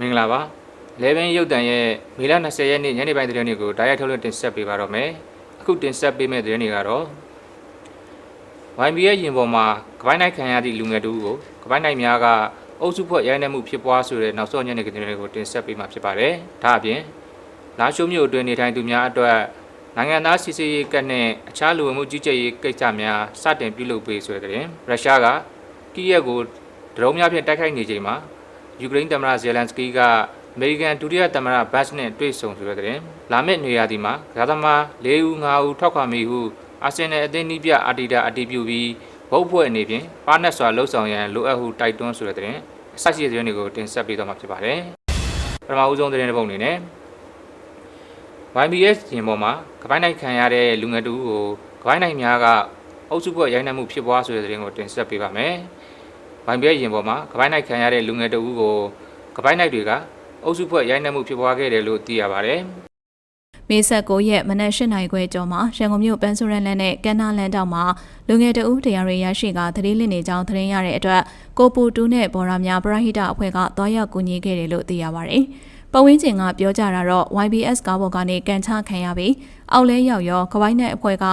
မင်္ဂလာပါလေဘင်းရုပ်တံရဲ့မေလ20ရက်နေ့ညနေပိုင်းသတင်းတွေကိုဓာတ်ရိုက်ထုတ်လွှင့်တင်ဆက်ပေးပါတော့မယ်အခုတင်ဆက်ပေးမယ့်သတင်းတွေကတော့ YB ရဲ့ရင်ပေါ်မှာကပိုင်းနိုင်ခံရသည့်လူငယ်တူကိုကပိုင်းနိုင်များကအုပ်စုဖွဲ့ရိုင်းနှက်မှုဖြစ်ပွားဆိုတဲ့နောက်ဆုံးညနေသတင်းတွေကိုတင်ဆက်ပေးမှာဖြစ်ပါတယ်ဒါအပြင်လာရှိုးမြို့အတွင်းနေထိုင်သူများအတွက်နိုင်ငံသားစီစီရေးကတ်နဲ့အခြားလူဝင်မှုကြီးကြပ်ရေးကိစ္စများစတင်ပြုလုပ်ပေးဆိုတဲ့သတင်းရုရှားကကီးရက်ကိုဒရုန်းများဖြင့်တိုက်ခိုက်နေချိန်မှာ ယူကရိန်းသမ္မတဇယ်လန်စကီးကအမေရိကန်ဒုတိယသမ္မတဘတ်နဲ့တွေ့ဆုံဆိုတဲ့တဲ့လာမယ့်နေရာဒီမှာကစားသမား၄ဦး၅ဦးထောက်ခံမိဟုအာဆင်နယ်အသင်းနီးပြအာတီတာအတီးပြုပြီးဘုတ်ဖွဲ့အနေဖြင့်ပါနက်စွာလှုပ်ဆောင်ရန်လိုအပ်ဟုတိုက်တွန်းဆိုတဲ့တဲ့အဆက်ရှိတဲ့သတင်းတွေကိုတင်ဆက်ပေးသွားမှာဖြစ်ပါတယ်ပထမဦးဆုံးသတင်းတစ်ပုဒ်အနေနဲ့ YBS ရင်ပေါ်မှာကပိုင်းနိုင်ခံရတဲ့လူငယ်တူကိုကပိုင်းနိုင်များကအုပ်စုဖွဲ့ရိုင်းနှက်မှုဖြစ်ပွားဆိုတဲ့သတင်းကိုတင်ဆက်ပေးပါမယ်။ YBS ရင်ပေါ်မှာကပိုင်းနိုင်ခံရတဲ့လူငယ်တူကိုကပိုင်းနိုင်တွေကအုပ်စုဖွဲ့ရိုင်းနှက်မှုဖြစ်ပွားခဲ့တယ်လို့သိရပါတယ်။မေဆက်9ရက်မနက်၈နိုင်ခွဲကျော်မှာရန်ကုန်မြို့ပန်းစိုးရန်လန်နဲ့ကန်းနာလန်တောက်မှာလူငယ်တအုပ်တရားရရရှိကသတင်းလင်းနေကြောင်းသတင်းရတဲ့အတွက်ကိုပူတူးနဲ့ဘော်ရာများပရဟိတအဖွဲ့ကတွားရောက်ကူညီခဲ့တယ်လို့သိရပါတယ်။ပဝင်းကျင်ကပြောကြတာတော့ YBS ကားပေါ်ကနေကန်ချခံရပြီးအောက်လဲရောက်ရောကပိုင်းနဲ့အဖွဲ့က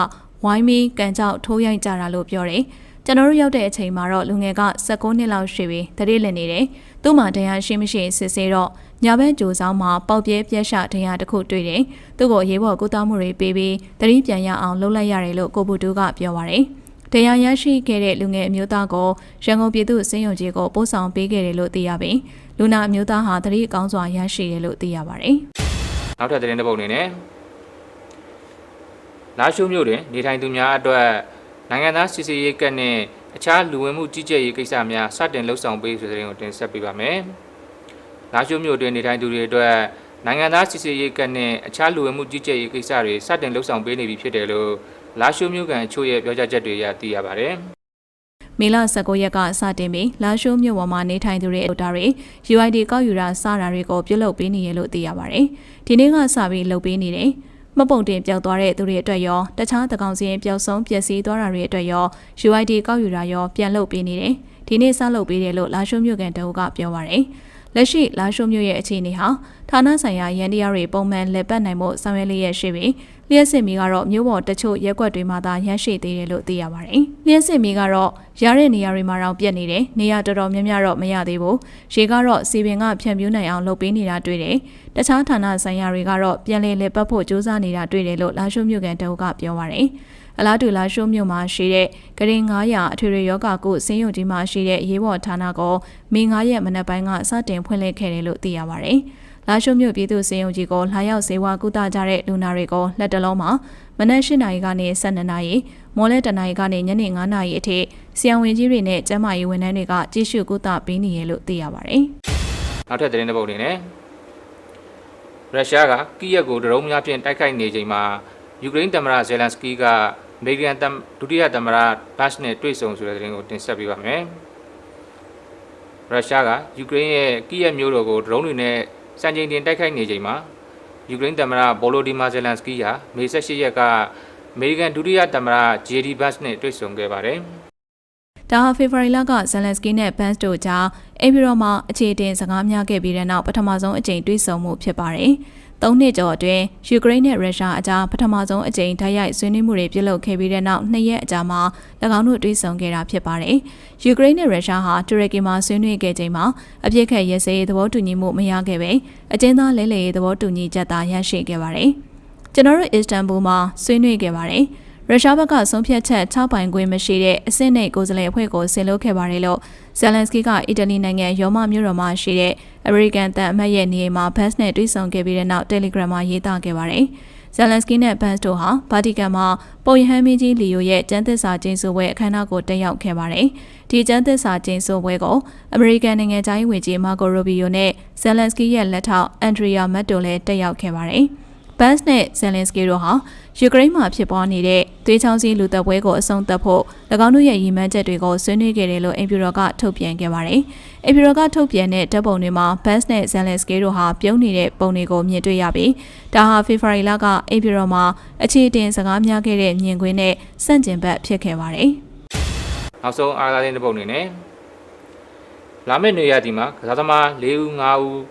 ဝိုင်းမီကန်ကြောက်ထိုးရိုက်ကြတာလို့ပြောတယ်။ ကျွန်တော်တို့ရောက်တဲ့အချိန်မှာတော့လူငယ်က16နှစ်လောက်ရှိပြီးတတိလည်နေတယ်။သူ့မှာတရားရှိမရှိစစ်ဆေးတော့ညာဘက်ကြိုဆောင်မှာပေါက်ပြဲပြက်ရှတရားတစ်ခုတွေ့တယ်။သူ့ကိုရေးပေါ်ကုသမှုတွေပေးပြီးတတိပြန်ရအောင်လှုပ်လိုက်ရတယ်လို့ကိုပူတူကပြောပါရယ်။တရားရရှိခဲ့တဲ့လူငယ်အမျိုးသားကိုရန်ကုန်ပြည်သူ့စင်းရုံကြီးကိုပို့ဆောင်ပေးခဲ့တယ်လို့သိရပြီးလူနာအမျိုးသားဟာတတိအကောင်းစွာရရှိတယ်လို့သိရပါရယ်။နောက်ထပ်သတင်းတစ်ပုဒ်အနေနဲ့လာရှိုးမြို့တွင်နေထိုင်သူများအတွက် နိုင်ငံသားစီစီရေးကတ်နဲ့အခြားလူဝင်မှုကြီးကြပ်ရေးကိစ္စများစတင်လှုပ်ဆောင်ပေးဆိုတဲ့သတင်းကိုတင်ဆက်ပေးပါမယ်။လာရှိုးမြို့တွင်နေထိုင်သူတွေအတွက်နိုင်ငံသားစီစီရေးကတ်နဲ့အခြားလူဝင်မှုကြီးကြပ်ရေးကိစ္စတွေစတင်လှုပ်ဆောင်ပေးနေပြီဖြစ်တယ်လို့လာရှိုးမြို့ကန်အချို့ရဲ့ပြောကြားချက်တွေအရသိရပါတယ်။မေလ19ရက်ကစတင်ပြီးလာရှိုးမြို့ပေါ်မှာနေထိုင်သူတွေအုပ်တာတွေ UID ကောက်ယူတာစတာတွေကိုပြုလုပ်ပေးနေရလို့သိရပါတယ်။ဒီနေ့ကစပြီးလုပ်ပေးနေတယ်။ မပုံတင်ပျောက်သွားတဲ့သူတွေအတွက်ရောတခြားသကောင်စင်းပျောက်ဆုံးပျက်စီးသွားတာတွေအတွက်ရော UID ကောက်ယူတာရောပြန်လုပ်ပေးနေတယ်။ဒီနေ့စလုပ်ပေးတယ်လို့လာရှိုးမြို့ကန်တအုပ်ကပြောပါရယ်။ လက်ရှိလာရှိုးမြို့ရဲ့အခြေအနေဟာဌာနဆိုင်ရာရန်တရားတွေပုံမှန်လက်ပတ်နိုင်မှုဆောင်ရွက်လျက်ရှိပြီးလျှက်စစ်မီကတော့မြို့ပေါ်တချို့ရက်ွက်တွေမှာသာရရှိသေးတယ်လို့သိရပါတယ်။လျှက်စစ်မီကတော့ရတဲ့နေရာတွေမှာတော့ပြက်နေတယ်။နေရာတော်တော်များများတော့မရသေးဘူး။ရေကတော့စီပင်ကဖြန့်ပြူးနိုင်အောင်လုပ်ပေးနေတာတွေ့တယ်။တခြားဌာနဆိုင်ရာတွေကတော့ပြန်လည်လက်ပတ်ဖို့စူးစမ်းနေတာတွေ့တယ်လို့လာရှိုးမြို့ကန်တအုပ်ကပြောပါတယ်။ အလားတူလာရှိုးမြို့မှာရှိတဲ့ဂရင်900အထွေထွေယောဂကုစင်းရုံကြီးမှာရှိတဲ့ရေးပေါ်ဌာနကိုမေ9ရက်မနက်ပိုင်းကစတင်ဖွင့်လှစ်ခဲ့တယ်လို့သိရပါတယ်။လာရှိုးမြို့ပြည်သူ့စင်းရုံကြီးကိုလာရောက်စေဝါကုသကြတဲ့လူနာတွေကိုလက်တလုံးမှာမနက်၈နာရီကနေ12နာရီမော်လဲတနာရီကနေညနေ9နာရီအထိဆရာဝန်ကြီးတွေနဲ့ကျန်းမာရေးဝန်ထမ်းတွေကကြည့်ရှုကုသပေးနေရလို့သိရပါတယ်။နောက်ထပ်သတင်းတစ်ပုဒ်အနေနဲ့ရုရှားကကီးရက်ကိုဒရုန်းများဖြင့်တိုက်ခိုက်နေချိန်မှာယူကရိန်းသမ္မတဇယ်လန်စကီးက အမေရိကန်ဒုတိယသမ္မတဘတ်နဲ့တွေ့ဆုံဆိုတဲ့သတင်းကိုတင်ဆက်ပေးပါမယ်။ရုရှားကယူကရိန်းရဲ့ကီးရက်မျိုးတော်ကိုဒရုန်းတွေနဲ့စံချိန်တင်တိုက်ခိုက်နေချိန်မှာယူကရိန်းသမ္မတဗိုလိုဒီမာဇယ်လန်စကီးဟာမေ18ရက်ကအမေရိကန်ဒုတိယသမ္မတဂျေဒီဘတ်နဲ့တွေ့ဆုံခဲ့ပါတယ်။ဒါဟာဖေဖော်ဝါရီလကဇန်လက်စကီနဲ့ဘန်စ်တို့ကြားအိမ်ပြည်တော်မှာအခြေတင်စကားများခဲ့ပြီးတဲ့နောက်ပထမဆုံးအကြိမ်တွေ့ဆုံမှုဖြစ်ပါတယ်။ သုံးနှစ်ကျော်အတွင်းယူကရိန်းနဲ့ရုရှားအကြားပထမဆုံးအကြိမ်ဓာတ်ရိုက်ဆွေးနွေးမှုတွေပြုလုပ်ခဲ့ပြီးတဲ့နောက်နှစ်ရက်အကြာမှာ၎င်းတို့တွေ့ဆုံခဲ့တာဖြစ်ပါတယ်။ယူကရိန်းနဲ့ရုရှားဟာတူရကီမှာဆွေးနွေးခဲ့ချိန်မှာအပြစ်ခတ်ရဲစဲရေးသဘောတူညီမှုမရခဲ့ပဲအကျဉ်းသားလဲလှယ်ရေးသဘောတူညီချက်သာရရှိခဲ့ပါတယ်။ကျွန်တော်တို့အစ္စတန်ဘူမှာဆွေးနွေးခဲ့ပါတယ်။ ရုရှားဘက်ကဆုံးဖြတ်ချက်6ပိုင်ခွင့်မရှိတဲ့အဆင့်နဲ့ကိုယ်စားလှယ်အဖွဲ့ကိုဆင်လုပ်ခဲ့ပါတယ်လို့ဇယ်လန်စကီကအီတလီနိုင်ငံရောမမြို့တော်မှာရှိတဲ့အမေရိကန်တန်အမတ်ရဲ့နေအိမ်မှာဘတ်စ်နဲ့တွေ့ဆုံခဲ့ပြီးတဲ့နောက်တယ်လီဂရမ်မှာရေးသားခဲ့ပါတယ်။ဇယ်လန်စကီနဲ့ဘတ်စ်တို့ဟာဗာတီကန်မှာပုံရဟန်းမင်းကြီးလီယိုရဲ့ကျန်းသစ္စာကျင်းစုပွဲအခမ်းအနားကိုတက်ရောက်ခဲ့ပါတယ်။ဒီကျန်းသစ္စာကျင်းစုပွဲကိုအမေရိကန်နိုင်ငံသားရေးဝန်ကြီးမာကိုရိုဘီယိုနဲ့ဇယ်လန်စကီရဲ့လက်ထောက်အန်ဒရီယာမတ်တို့လည်းတက်ရောက်ခဲ့ပါတယ်။ဘတ်စ်နဲ့ဇယ်လင်စကီတို့ဟာ ယူကရိန်းမှာဖြစ်ပွားနေတဲ့သွေးချောင်းစည်းလူသက်ပွဲကိုအဆုံးသတ်ဖို့၎င်းတို့ရဲ့ရည်မှန်းချက်တွေကိုဆွေးနွေးခဲ့တယ်လို့အင်ဖြူတော်ကထုတ်ပြန်ခဲ့ပါတယ်။အင်ဖြူတော်ကထုတ်ပြန်တဲ့ဓာတ်ပုံတွေမှာဘတ်စ်နဲ့ဇယ်လင်စကီတို့ဟာပြုံးနေတဲ့ပုံတွေကိုမြင်တွေ့ရပြီးဒါဟာဖေဖော်ဝါရီလကအင်ဖြူတော်မှာအခြေတင်စကားများခဲ့တဲ့မြင်ကွင်းနဲ့စန့်ကျင်ဘက်ဖြစ်ခဲ့ပါတယ်။နောက်ဆုံးအားသာတဲ့ပုံအနေနဲ့လာမယ့်နေရာဒီမှာကစားသမား၄ဦး၅ဦး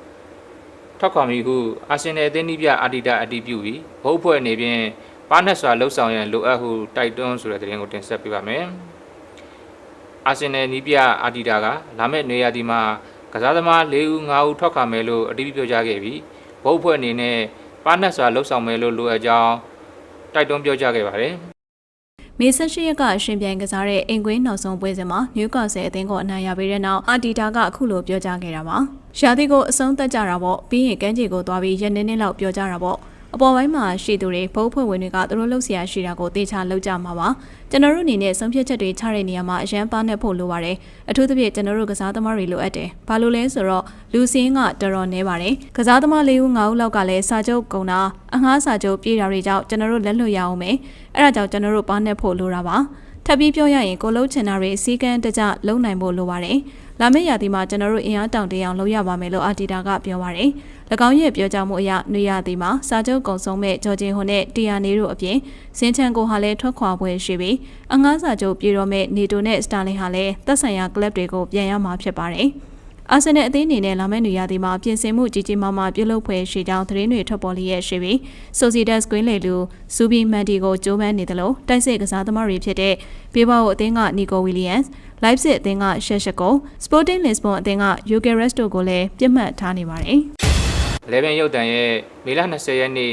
ထောက်ခံမိဟုအာဆင်နယ်အသင်းနီးပြအာဒီတာအတီးပြုပြီးဘုတ်ဖွဲ့နေဖြင့် ပါနက်စွာလှုပ်ဆောင်ရန်လိုအပ်ဟုတိုက်တွန်းဆိုတဲ့သတင်းကိုတင်ဆက်ပေးပါမယ်။အာဆင်နယ်နီးပြအာဒီတာကလာမယ့်နေရာဒီမှာကစားသမား၄ဦး၅ဦးထောက်ခံမယ်လို့အတီးပြုပြောကြားခဲ့ပြီးဘုတ်ဖွဲ့အနေနဲ့ပါနက်စွာလှုပ်ဆောင်မယ်လို့လိုအပ်ကြောင်းတိုက်တွန်းပြောကြားခဲ့ပါတယ်။မေဆက်ရှိရက်ကရှင်ပြိုင်ကစားတဲ့အိမ်ကွင်းနောက်ဆုံးပွဲစဉ်မှာနယူကာဆယ်အသင်းကိုအနိုင်ရပြီးတဲ့နောက်အာတီတာကအခုလိုပြောကြားခဲ့တာပါ။ရှာသီကိုအဆုံးသတ်ကြတာပေါ့ပြီးရင်ကမ်းခြေကိုသွားပြီးရက်နေနေလောက်ပြောကြတာပေါ့ အပေါ်ပိုင်းမှာရှိသူတွေဘုတ်ဖွဲ့ဝင်တွေကသူတို့လှုပ်ရှားရှိတာကိုတေချာလှုပ်ကြမှာပါကျွန်တော်တို့အနေနဲ့ဆုံးဖြတ်ချက်တွေချတဲ့နေရာမှာအရန်ပါနဲ့ဖို့လိုပါတယ်အထူးသဖြင့်ကျွန်တော်တို့ကစားသမားတွေလိုအပ်တယ်ဘာလို့လဲဆိုတော့လူစင်းကတော်တော်နေပါတယ်ကစားသမား၄ဦး၅ဦးလောက်ကလည်းစာချုပ်ကုန်တာအငှားစာချုပ်ပြေးတာတွေကြောင့်ကျွန်တော်တို့လက်လွတ်ရအောင်မယ်အဲ့ဒါကြောင့်ကျွန်တော်တို့ပါနဲ့ဖို့လိုတာပါထပ်ပြီးပြောရရင်ကိုလုံးချင်တာတွေအစည်းကမ်းတကျလုံနိုင်ဖို့လိုပါတယ်။လာမယ့်ရာသီမှာကျွန်တော်တို့အင်အားတောင်တအောင်လုပ်ရပါမယ်လို့အာတီတာကပြောပါတယ်။၎ င်းရဲ့ပြောကြားမှုအရနေရာသီမှာစာချုပ်ကုံဆုံးမဲ့ဂျော်ဂျင်ဟွန်နဲ့တီယာနေတို့အပြင်စင်ချန်ကိုဟာလည်းထွက်ခွာပွဲရှိပြီးအငှားစာချုပ်ပြေတော့မဲ့နေတိုနဲ့စတာလင်ဟာလည်းသက်ဆိုင်ရာကလပ်တွေကိုပြန်ရမှာဖြစ်ပါတယ်။အာဆင်နယ်အသင်းအနေနဲ့လာမယ့်နေရာဒီမှာပြင်ဆင်မှုကြီးကြီးမားမားပြုလုပ်ဖွယ်ရှိကြောင်းသတင်းတွေထွက်ပေါ်လျက်ရှိပြီးဆိုစီဒက်စ်ကွင်းလေလူစူဘီမန်တီကိုကြိုးပမ်းနေတယ်လို့တိုက်စစ်ကစားသမားတွေဖြစ်တဲ့ဘေးဘောက်အသင်းကနီကိုဝီလီယမ်စ်လိုက်စစ်အသင်းကရှက်ရှက်ကိုစပိုတင်းလစ်ဘွန်အသင်းကယိုကရက်စ်တို့ကိုလည်းပြစ်မှတ်ထားနေပါတယ် 11ရုပ်တံရဲ့မေလ20ရက်နေ့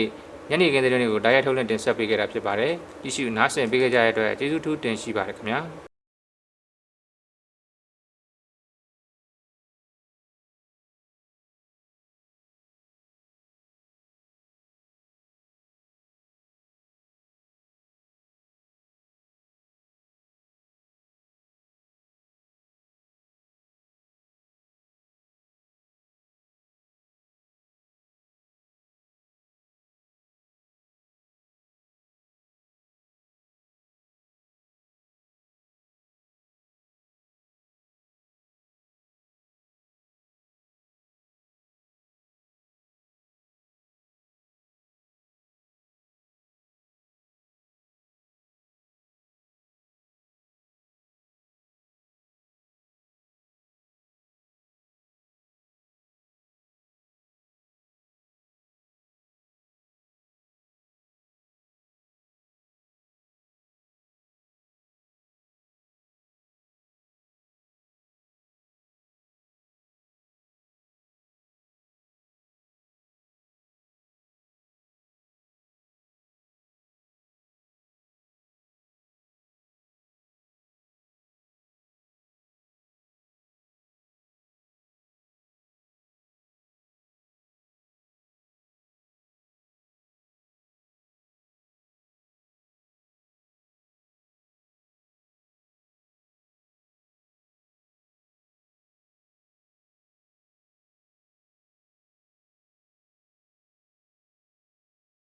ညနေခင်းသတင်းတွေကိုဓာတ်ရိုက်ထုတ်လွှင့်တင်ဆက်ပေးခဲ့တာဖြစ်ပါတယ်။ကြည့်ရှုနားဆင်ပေးကြတဲ့အတွက်ကျေးဇူးထူးတင်ရှိပါတယ်ခင်ဗျာ။